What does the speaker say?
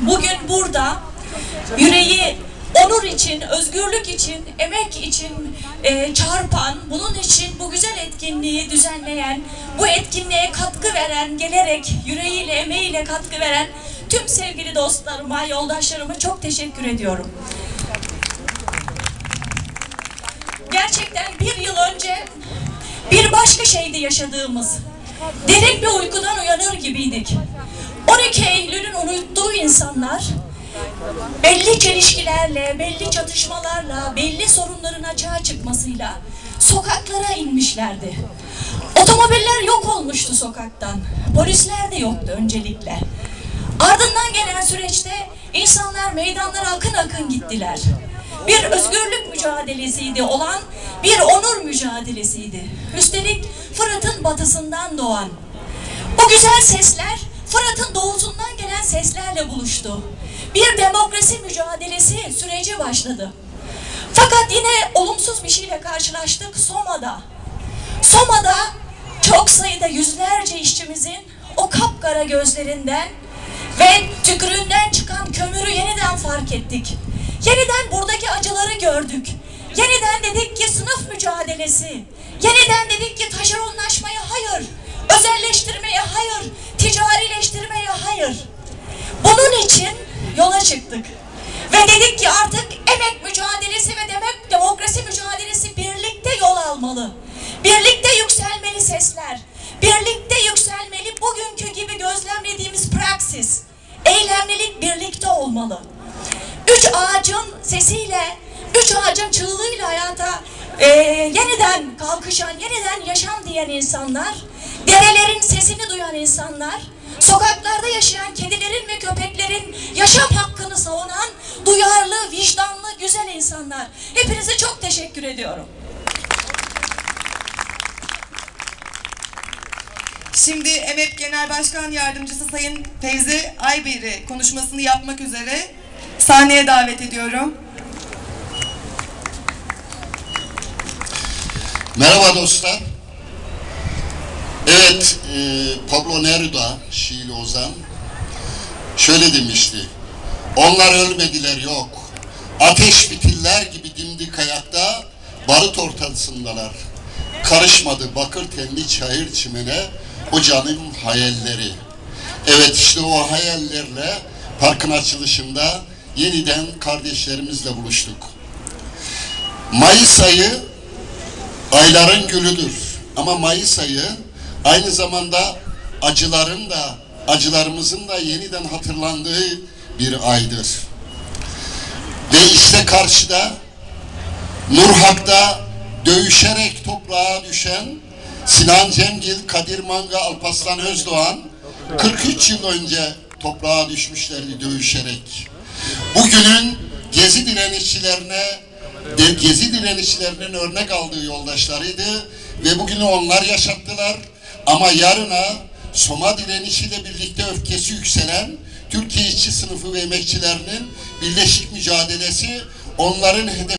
Bugün burada yüreği onur için, özgürlük için, emek için e, çarpan, bunun için bu güzel etkinliği düzenleyen, bu etkinliğe katkı veren, gelerek yüreğiyle, emeğiyle katkı veren tüm sevgili dostlarıma, yoldaşlarıma çok teşekkür ediyorum. Gerçekten bir yıl önce bir başka şeydi yaşadığımız. Derin bir uykudan uyanır gibiydik. 12 Eylül'ün unuttuğu insanlar belli çelişkilerle, belli çatışmalarla, belli sorunların açığa çıkmasıyla sokaklara inmişlerdi. Otomobiller yok olmuştu sokaktan. Polisler de yoktu öncelikle. Ardından gelen süreçte insanlar meydanlara akın akın gittiler. Bir özgürlük mücadelesiydi olan bir onur mücadelesiydi. Üstelik Fırat'ın batısından doğan. Bu güzel sesler Fırat'ın doğusundan gelen seslerle buluştu. Bir demokrasi mücadelesi süreci başladı. Fakat yine olumsuz bir şeyle karşılaştık Soma'da. Soma'da çok sayıda yüzlerce işçimizin o kapkara gözlerinden ve tükürüğünden çıkan kömürü yeniden fark ettik. Yeniden buradaki acıları gördük. Yeniden dedik ki sınıf mücadelesi. Yeniden dedik ki taşeronlaşmaya hayır. Özelleştirmeye hayır. Ticarileştirmeye hayır. Bunun için yola çıktık. Ve dedik ki artık emek mücadelesi ve demek demokrasi mücadelesi birlikte yol almalı. Birlikte yükselmeli sesler. Birlikte yükselmeli bugünkü gibi gözlemlediğimiz praksis. Eylemlilik birlikte olmalı. Üç ağacın sesiyle, üç ağacın çığlığıyla hayata e, yeniden kalkışan, yeniden yaşam diyen insanlar, derelerin sesini duyan insanlar, sokaklarda yaşayan kedilerin ve köpeklerin Hepinize çok teşekkür ediyorum. Şimdi EMEP Genel Başkan Yardımcısı Sayın Fevzi Ayber'i konuşmasını yapmak üzere sahneye davet ediyorum. Merhaba dostlar. Evet, e, Pablo Neruda, Şiili Ozan şöyle demişti. Onlar ölmediler yok. Ateş bitiller gibi dimdik ayakta barut ortasındalar. Karışmadı bakır tenli çayır çimene o canım hayalleri. Evet işte o hayallerle parkın açılışında yeniden kardeşlerimizle buluştuk. Mayıs ayı ayların gülüdür. Ama Mayıs ayı aynı zamanda acıların da acılarımızın da yeniden hatırlandığı bir aydır. İşte karşıda Nurhak'ta dövüşerek toprağa düşen Sinan Cemgil, Kadir Manga, Alpaslan Özdoğan 43 yıl önce toprağa düşmüşlerdi dövüşerek. Bugünün gezi direnişçilerine de gezi direnişçilerinin örnek aldığı yoldaşlarıydı ve bugünü onlar yaşattılar. Ama yarına Soma direnişiyle birlikte öfkesi yükselen Türkiye işçi sınıfı ve emekçilerinin birleşik mücadelesi onların hedef